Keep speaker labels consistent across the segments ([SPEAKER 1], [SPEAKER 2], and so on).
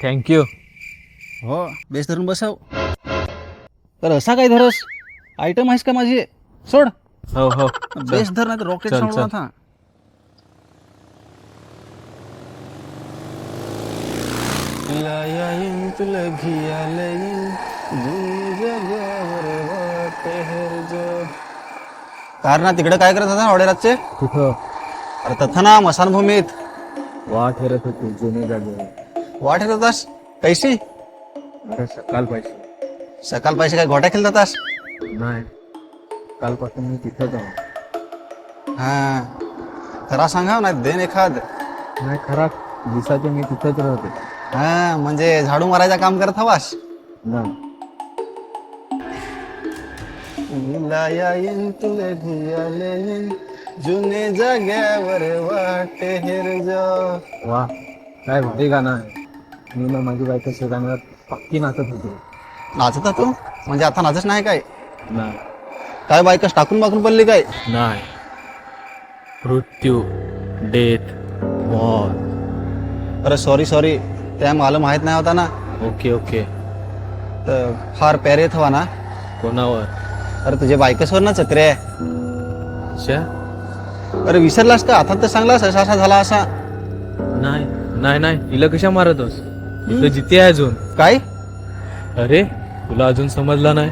[SPEAKER 1] Thank you
[SPEAKER 2] हो base धरून बसव. तर असा काय धरस? आयटम आहेस का माझी? सोड.
[SPEAKER 1] हो हो.
[SPEAKER 2] बेस धर नाही रॉकेट
[SPEAKER 1] चल,
[SPEAKER 2] सोडून
[SPEAKER 1] चल.
[SPEAKER 2] आता. कारण ना तिकडे काय करत होता
[SPEAKER 1] कुठं
[SPEAKER 2] अरे तथा. ना मसानभूमीत
[SPEAKER 1] वाट फिरत होती जुने जागे
[SPEAKER 2] वाट येत होतास? कैसी
[SPEAKER 1] अरे सकाळ पाहिजे
[SPEAKER 2] सकाळ पैसे काय गोट्या खेळत होतास?
[SPEAKER 1] नाही. कालपासून मी तिथं जाऊ
[SPEAKER 2] हा. खरा सांगा नाही देन एखाद.
[SPEAKER 1] नाही खरा. दिसाचे मी तिथंच राहते.
[SPEAKER 2] हा म्हणजे झाडू मारायचं काम करत हवास?
[SPEAKER 1] नाही.
[SPEAKER 2] जुने जाग्यावर वाटे हिरज.
[SPEAKER 1] वा काय भारी गाणं आहे. मी ना माझी बायको शेगांवर पक्की नाचत होते.
[SPEAKER 2] नाचत तू? म्हणजे आता नाचत नाही काय?
[SPEAKER 1] नाही.
[SPEAKER 2] काय बायकस टाकून बाकून पडली काय?
[SPEAKER 1] नाही. मृत्यू डेथ वॉर
[SPEAKER 2] अरे सॉरी सॉरी त्या मला माहीत नाही होता ना.
[SPEAKER 1] Okay okay.
[SPEAKER 2] तर फार प्यारे हवा ना.
[SPEAKER 1] कोणावर?
[SPEAKER 2] अरे तुझ्या बायकसवर ना
[SPEAKER 1] अच्छा.
[SPEAKER 2] अरे विसरलास का? आता तर सांगलास असा असा झाला असा.
[SPEAKER 1] नाही नाही नाही. तिला कशा मारतोस? इथं जिथे आहे अजून.
[SPEAKER 2] काय?
[SPEAKER 1] अरे तुला अजून समजला नाही.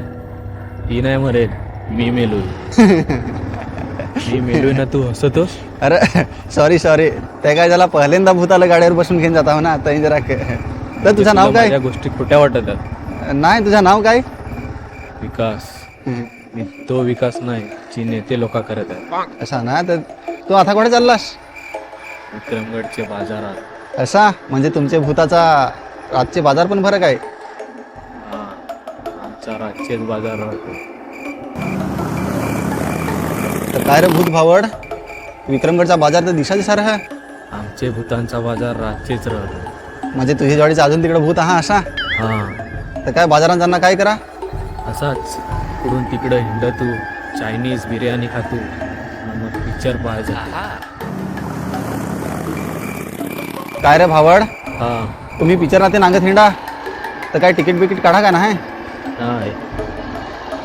[SPEAKER 1] ती नाही मरेल मी मेलोय. मी मेलोय ना तू हसतोस
[SPEAKER 2] अरे सॉरी सॉरी ते काय झाला पहिल्यांदा भूताला गाडीवर बसून घेऊन जाता हो ना आता जरा क- तर तुझं नाव काय?
[SPEAKER 1] माझ्या गोष्टी खोट्या वाटत आहेत.
[SPEAKER 2] नाही तुझं नाव काय?
[SPEAKER 1] विकास. मी तो विकास नाही जी नेते लोक करत आहेत.
[SPEAKER 2] असा ना तर तू आता कुठे चाललास?
[SPEAKER 1] विक्रमगडचे बाजारात.
[SPEAKER 2] असा म्हणजे तुमच्या भूताचा रातचे बाजार पण फरक आहे.
[SPEAKER 1] हा आमचा रातचेच बाजार राहतो.
[SPEAKER 2] तर काय रे भूत भावड? विक्रमगडचा बाजार तर दिशा दिसा आहे
[SPEAKER 1] आमचे भूतांचा बाजार रातचेच राहतो.
[SPEAKER 2] म्हणजे तुझ्या जोडीचा अजून तिकडे भूत हा असा
[SPEAKER 1] हा.
[SPEAKER 2] तर काय बाजारात जाणं काय करा?
[SPEAKER 1] असाच इकडून तिकडं हिंड तू चायनीज बिर्याणी खातू. आणि मग पिक्चर पाहायचा.
[SPEAKER 2] काय रे भावड?
[SPEAKER 1] हा.
[SPEAKER 2] तुम्ही पिक्चरात ते नांगत हिंडा. तर काय तिकीट बिकीट काढा का नाही?
[SPEAKER 1] नाही.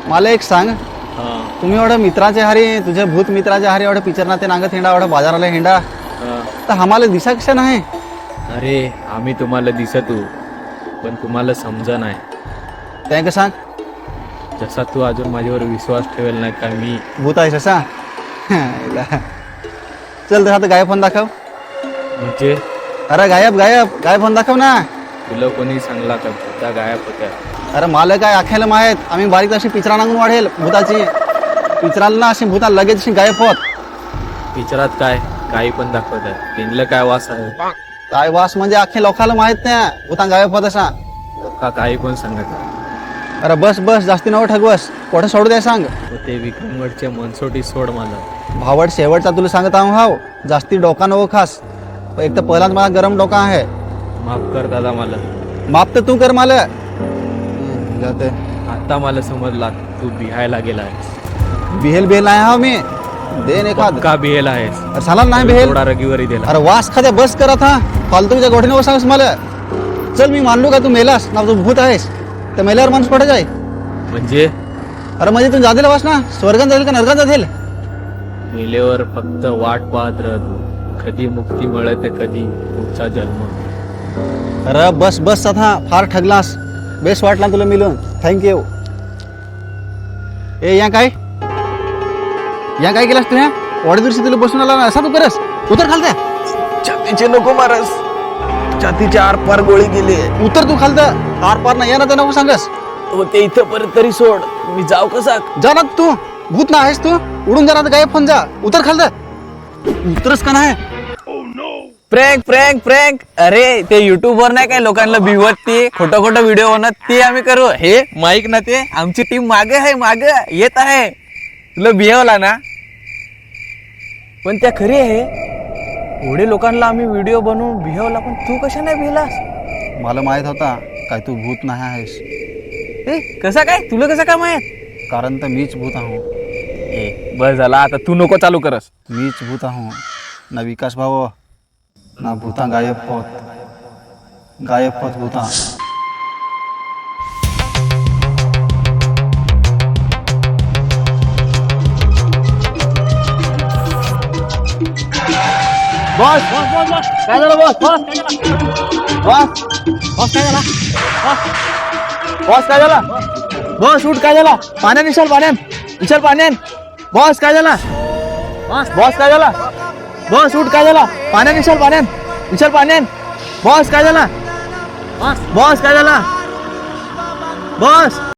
[SPEAKER 2] मला एक सांग.
[SPEAKER 1] हा.
[SPEAKER 2] तुम्ही एवढं मित्राचे हारी तुझे भूत मित्राचे हारी एवढं पिक्चरना ते नांगत हिंडा एवढं बाजाराला हिंडा.
[SPEAKER 1] हा.
[SPEAKER 2] तर आम्हाला दिसा कशा नाही?
[SPEAKER 1] अरे आम्ही तुम्हाला दिसतो पण तुम्हाला समजा नाही.
[SPEAKER 2] त्या का सांग.
[SPEAKER 1] जसा तू अजून माझ्यावर विश्वास ठेवेल नाही का मी?
[SPEAKER 2] भूत आहेस असा? चल तर आता गायब फोन दाखव.
[SPEAKER 1] म्हणजे?
[SPEAKER 2] अरे गायब गायब. गायब फोन दाखव ना.
[SPEAKER 1] तुला कोणी सांगला का? भूता गायब होत्या.
[SPEAKER 2] अरे मला काय अखेल माहीत आम्ही बारीक अशी पिचरा नांगून वाढेल भूताची. पिचराला ना अशी भूता लगेच अशी गायब होत.
[SPEAKER 1] पिक्चरात काय? काही पण दाखवत आहे तिथलं काय वास आहे?
[SPEAKER 2] काय वास म्हणजे अख्खे लोकांना माहीत नाही. भूता गायब होत असा.
[SPEAKER 1] का काही पण सांगत आहे.
[SPEAKER 2] अरे बस बस. जास्ती नव ठगवस. कुठं सोडू द्या सांग.
[SPEAKER 1] व ते विक्रमगडचे मनसोटी सोड मला.
[SPEAKER 2] भावड शेवटचा तुला सांगत आहो हाव जास्ती डोका नको खास. एक तर पहिलाच मला गरम डोका आहे.
[SPEAKER 1] माफ कर दादा मला.
[SPEAKER 2] माप तर तू कर मला. जाते.
[SPEAKER 1] आता मला समजला तू बिहायला गेला आहेस
[SPEAKER 2] बिहेल बिहेल नाही हा मी. देन एखाद.
[SPEAKER 1] का बिहेला आहेस.
[SPEAKER 2] अरे साला नाही बिहेल.
[SPEAKER 1] थोडा रविवारी दिला
[SPEAKER 2] अरे वास खाद्या बस करत हा फालतूच्या गोठीने सांगस मला. चल मी मानलो का तू मेलास? ना तू भूत आहेस. तर मेल्यावर माणूस कुठे जाय.
[SPEAKER 1] म्हणजे?
[SPEAKER 2] अरे म्हणजे तू जातील वास ना? स्वर्गात जाईल का नरकात जातील
[SPEAKER 1] मेलेवर फक्त वाट पाहत राह तू. कधी मुक्ती मिळते कधी पुढचा जन्म.
[SPEAKER 2] अरे बस बस आता. फार ठगलास. बेस्ट वाटला तुला मिळून. थँक्यू ए या काय? या काय केलास तू या? वाढ दिवशी तुला बसून आला ना. असा तू करस. उतर खालत्या
[SPEAKER 1] छातीचे नको मारस. छातीच्या आर पार गोळी गेली
[SPEAKER 2] उतर तू खालतं आर पार नाही. या ना तर नको सांगस
[SPEAKER 1] होते इथं परत तरी सोड. मी जाऊ कसा?
[SPEAKER 2] जा ना तू. भूत ना आहेस तू. उडून जा ना तर गायब फोन जा. उतर खालतं उतरस का नाही?
[SPEAKER 3] प्रँक प्रँक प्रँक अरे ते युट्यूब वर नाही काय लोकांना भिवत ते? खोटं खोटं व्हिडिओ बनत ते आम्ही करू. हे माईक ना ते? आमची टीम मागे आहे मागे. येत आहे. तुला भिवला ना? पण त्या खरी आहे. एवढे लोकांना आम्ही व्हिडिओ बनवून भिवला पण तू कशा नाही भिलास
[SPEAKER 2] मला माहीत होता. काय तू भूत नाही आहेस.
[SPEAKER 3] ए कसा काय? तुला कसं काय माहीत?
[SPEAKER 2] कारण तर मीच भूत आहो.
[SPEAKER 3] ए बस झाला. आता तू नको चालू करस.
[SPEAKER 2] मीच भूत आहो. ना विकास भाऊ ना भूता गायब होत.
[SPEAKER 4] गायब होत होता
[SPEAKER 2] बॉस बॉस बॉस बॉस. काय झालं बॉस? बॉस बॉस बॉस काय झाला? बॉस काय झाला? बॉस शूट काय झाला? पाण्यात विशाल पाण्यात विशाल पाण्यात बॉस काय झाला? बॉस काय झाला? बॉस शूट काय झाला? पाण्यात विशाल पाण्यात. विशाल पाण्यात. बॉस काय झाला? बॉस काय झाला? बॉस